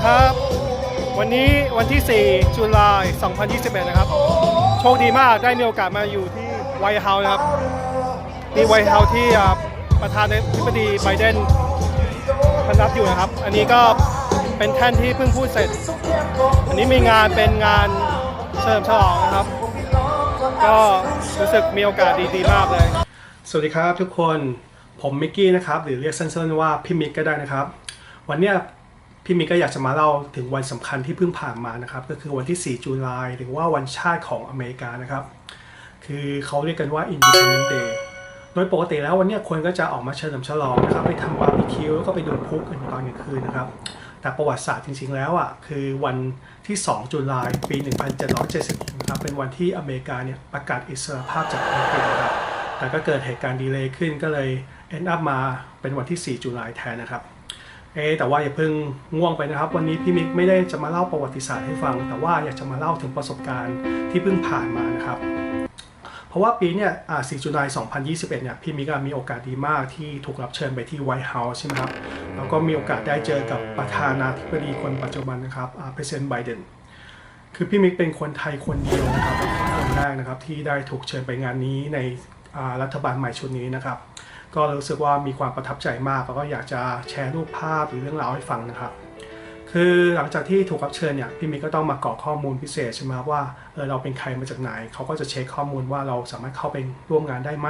ดีครับ วันนี้วันที่4จุลาย2021 นะครับ โชคดีมากได้มีโอกาสมาอยู่ที่ไวท์เฮาส์นะครับที่ไวท์เฮาส์ที่ประธานาธิบดีไบเดนพนับอยู่นะครับ อันนี้ก็เป็นแท่นที่เพิ่งพูดเสร็จ อันนี้มีงานเป็นงานเฉลิมฉลองนะครับ ก็รู้สึกมีโอกาสดีๆมากเลย สวัสดีครับทุกคนผมมิกกี้นะครับหรือเรียกสั้นๆว่าพี่มิกก็ได้นะครับ วันเนี้ย พี่มิกก็อยากจะมาเล่าถึงวันสำคัญที่เพิ่งผ่านมานะครับ ก็คือวันที่ 4 จุลายหรือว่าวันชาติของอเมริกานะครับ คือเขาเรียกกันว่า Independence Day โดยปกติแล้ววันนี้คนก็จะออกมาเฉลิมฉลองนะครับ ไปทำบาร์บีคิวแล้วก็ไปดูพลุกันตอนกลางคืนนะครับ แต่ประวัติศาสตร์จริงๆแล้วอะคือวันที่ 2 จุลายปี 1776 นะครับ เป็นวันที่อเมริกาเนี่ยประกาศอิสรภาพจากอังกฤษนะครับแต่ก็เกิดเหตุการณ์ดีเลย์ขึ้นก็เลย end up มาเป็นวันที่ 4 จุลายแทนนะครับ เอะแต่ว่าอย่าเพิ่งง่วงไปนะครับ วันนี้พี่มิกไม่ได้จะมาเล่าประวัติศาสตร์ให้ฟัง แต่ว่าอยากจะมาเล่าถึงประสบการณ์ที่เพิ่งผ่านมานะครับ เพราะว่าปีเนี่ยอ่า4จุลาย2021 เนี่ยพี่มิกอะมีโอกาสดีมากที่ถูกรับเชิญไปที่ไวท์เฮาส์ใช่ไหมครับ แล้วก็มีโอกาสได้เจอกับประธานาธิบดีคนปัจจุบันนะครับอ่า President Biden คือพี่มิกเป็นคนไทยคนเดียวนะครับเป็นคนแรกนะครับที่ได้ถูกเชิญไปงานนี้ในอ่ารัฐบาลใหม่ชุดนี้นะครับ ก็รู้สึกว่ามีความประทับใจมากแล้วก็อยากจะแชร์รูปภาพหรือเรื่องราวให้ฟังนะครับ คือหลังจากที่ถูกรับเชิญเนี่ยพี่มิกก็ต้องมากรอกข้อมูลพิเศษใช่ไหมว่าเออเราเป็นใครมาจากไหนเขาก็จะเช็คข้อมูลว่าเราสามารถเข้าไปร่วมงานได้ไหม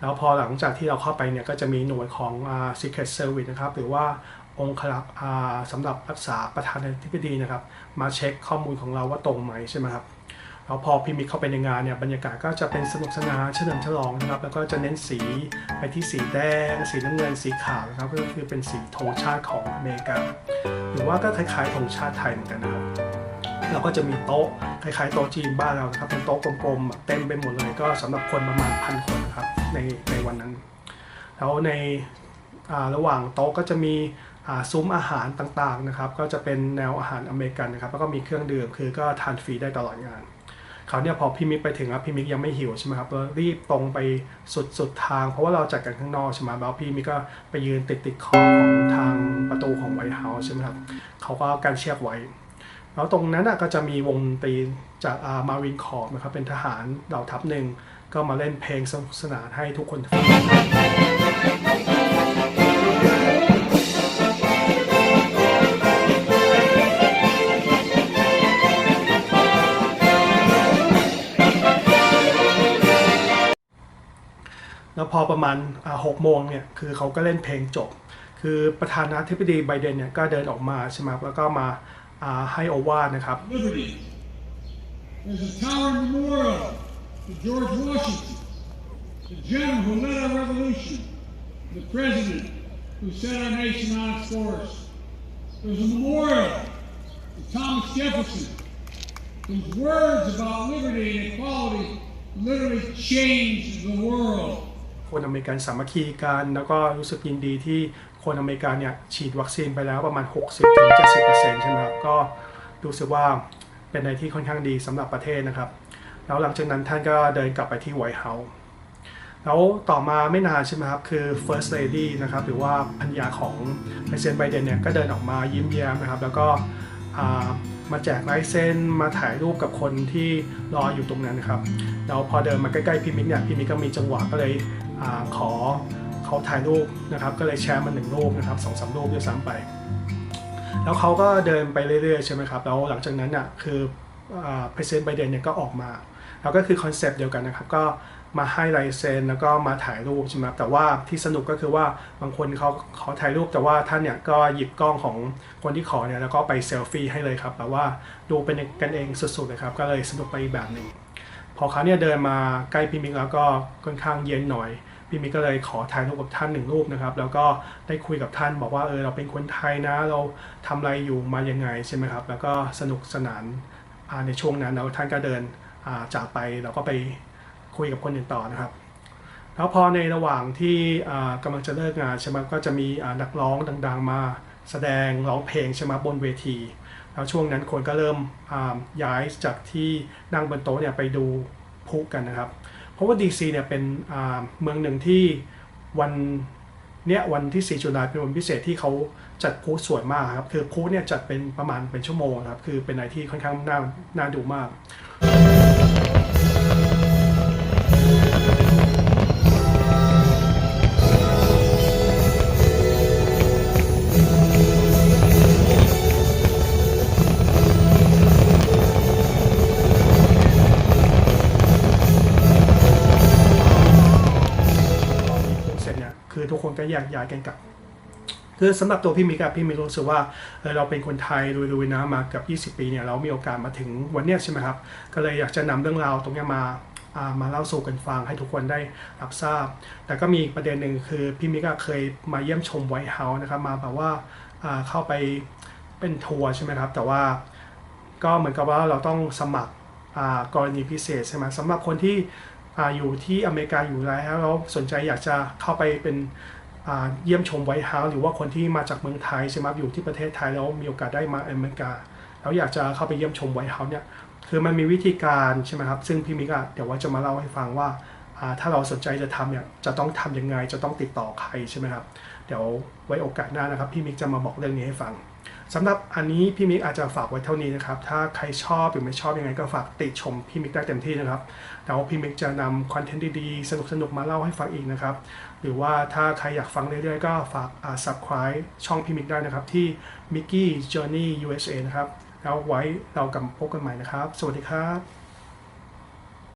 แล้วพอหลังจากที่เราเข้าไปเนี่ยก็จะมีหน่วยของอ่า Secret Service นะครับหรือว่าองค์คลักษ์สำหรับรักษาประธานาธิบดีนะครับ มาเช็คข้อมูลของเราว่าตรงไหมใช่ไหมครับ แล้วพอพี่มิกเข้าไปในงานเนี่ยบรรยากาศก็จะเป็นสนุกสนานเฉลิมฉลองนะครับแล้วก็จะเน้นสีไปที่สีแดง สีน้ำเงินสีขาวนะครับก็คือเป็นสีธงชาติของอเมริกา หรือว่าก็คล้ายๆธงชาติไทยเหมือนกันนะครับเราก็จะมีโต๊ะคล้ายๆโต๊ะจีนบ้านเรานะครับเป็นโต๊ะกลมๆเต็มไปหมดเลยก็สำหรับคนประมาณพันคนนะครับในในวันนั้น แล้วในระหว่างโต๊ะก็จะมีซุ้มอาหารต่างๆนะครับ ก็จะเป็นแนวอาหารอเมริกันนะครับ แล้วก็มีเครื่องดื่มคือก็ทานฟรีได้ตลอดงาน คราวเนี้ยพอพี่มิกไปถึงแล้วพี่มิกยังไม่หิวใช่ไหมครับเรารีบตรงไปสุดสุดทาง เพราะว่าเราจัดกันข้างนอกใช่ไหมแล้วพี่มิกก็ไปยืนติดติดคอของทางประตูของไวท์เฮาส์ใช่ไหมครับเขาก็กันเชือกไว้ แล้วตรงนั้นก็จะมีวงดนตรีจากอามารินคอร์นะครับเป็นทหารเหล่าทัพหนึ่งก็มาเล่นเพลงสนุกสนานให้ทุกคนฟัง แล้วพอประมาณหกโมงเนี่ยคือเขาก็เล่นเพลงจบ คือประธานาธิบดีไบเดนเนี่ยก็เดินออกมาใช่ไหมครับแล้วก็มาอ่าให้โอวาทนะครับ liberty. There's a towering memorial to George Washington, the general who led our revolution, the president who set our nation on its course. There's a memorial to Thomas Jefferson, whose words about liberty and equality literally changed the world. คนอเมริกันสามัคคีกัน แล้วก็รู้สึกยินดีที่คนอเมริกันเนี่ยฉีดวัคซีนไปแล้วประมาณ 60-70%ใช่ไหมครับก็รู้สึกว่าเป็นอะไรที่ค่อนข้างดีสำหรับประเทศนะครับ แล้วหลังจากนั้นท่านก็เดินกลับไปที่ไวท์เฮาส์แล้วต่อมาไม่นานใช่ไหมครับ คือ First Lady นะครับ หรือว่าภรรยาของ President Biden เนี่ยก็เดินออกมายิ้มแย้มนะครับ แล้วก็มาแจกลายเส้นมาถ่ายรูปกับคนที่รออยู่ตรงนั้นนะครับ แล้วพอเดินมาใกล้ๆพี่มิกเนี่ยพี่มิกก็มีจังหวะก็เลย อขอเขาถ่ายรูปนะครับ ก็เลยแชร์มาหนึ่งรูปนะครับสองสามรูปด้วยซ้ำไป แล้วเขาก็เดินไปเรื่อยๆใช่ไหมครับแล้วหลังจากนั้นน่ะคืออ่า President Biden เนี่ยก็ออกมา แล้วก็คือคอนเซปต์เดียวกันนะครับ ก็มาให้ลายเซ็นแล้วก็มาถ่ายรูปใช่ไหมแต่ว่าที่สนุกก็คือว่าบางคนเขาขอถ่ายรูปแต่ว่าท่านเนี่ยก็หยิบกล้องของคนที่ขอเนี่ยแล้วก็ไปเซลฟี่ให้เลยครับแบบว่าดูเป็นกันเองสุดๆเลยครับ ก็เลยสนุกไปอีกแบบหนึ่ง พอเขาเนี่ยเดินมาใกล้พี่มิกแล้วก็ค่อนข้างเย็นหน่อยพี่มิกก็เลยขอถ่ายรูปกับท่านหนึ่งรูปนะครับ แล้วก็ได้คุยกับท่านบอกว่าเออเราเป็นคนไทยนะ เราทำอะไรอยู่มายังไงใช่ไหมครับ แล้วก็สนุกสนานาในช่วงนั้นแล้วท่านก็เดินาจากไปเราก็ไปคุยกับคนอื่นต่อนะครับแล้วพอในระหว่างที่อ่ากำลังจะเลิกงานใช่ไหมก็จะมีนักร้องดัง ๆ มาแสดงร้องเพลงใช่ไหมบนเวที แล้วช่วงนั้นคนก็เริ่มย้ายจากที่นั่งบนโต๊ะเนี่ยไปดูพุกันนะครับ เพราะว่า DC เนี่ยเป็นเมืองหนึ่งที่วันเนี่ยวันที่ 4 จุลาเป็นวันพิเศษที่เขาจัดพูสวยมากครับ คือพูเนี่ยจัดเป็นประมาณเป็นชั่วโมงครับ คือเป็นอะไรที่ค่อนข้างน่าน่าดูมาก ก็แยกย้ายกันกลับคือสำหรับตัวพี่มิกอะพี่มิกรู้สึกว่าเเราเป็นคนไทยรวยๆนะมากับ 20 ปีเนี่ยเรามีโอกาสมาถึงวันนี้ใช่ไหมครับ ก็เลยอยากจะนำเรื่องราวตรงนี้มาามาเล่าสู่กันฟังให้ทุกคนได้รับทราบ แต่ก็มีอีกประเด็นหนึ่งคือพี่มิกเคยมาเยี่ยมชมไวท์เฮาส์นะครับมาแบบว่าาเข้าไปเป็นทัวร์ใช่ไหมครับ แต่ว่าก็เหมือนกับว่าเราต้องสมัครกรณีพิเศษใช่ไหมสำหรับคนที่ออยู่ที่อเมริกาอยู่แล้วแล้วสนใจอยากจะเข้าไปเป็น เยี่ยมชมไวท์เฮาส์หรือว่าคนที่มาจากเมืองไทยใช่ไหมอยู่ที่ประเทศไทยแล้วมีโอกาสได้มาอเมริกา แล้วอยากจะเข้าไปเยี่ยมชมไวท์เฮาส์เนี่ยคือมันมีวิธีการใช่ไหมครับซึ่งพี่มิกะเดี๋ยวว่าจะมาเล่าให้ฟังว่าอ่าถ้าเราสนใจจะทำเนี่ยจะต้องทำยังไงจะต้องติดต่อใครใช่ไหมครับ เดี๋ยวไว้โอกาสหน้านะครับ พี่มิกจะมาบอกเรื่องนี้ให้ฟัง สำหรับอันนี้พี่มิกอาจจะฝากไว้เท่านี้นะครับ ถ้าใครชอบหรือไม่ชอบยังไงก็ฝากติชมพี่มิกได้เต็มที่นะครับแล้วพี่มิกจะนำคอนเทนต์ดีๆ สนุกๆ มาเล่าให้ฟังอีกนะครับ หรือว่าถ้าใครอยากฟังเรื่อยๆ ก็ฝากอ่า subscribe ช่องพี่มิกได้นะครับ ที่ Mickey Journey USA นะครับ แล้วไว้เรากลับพบกันใหม่นะครับ สวัสดีครับ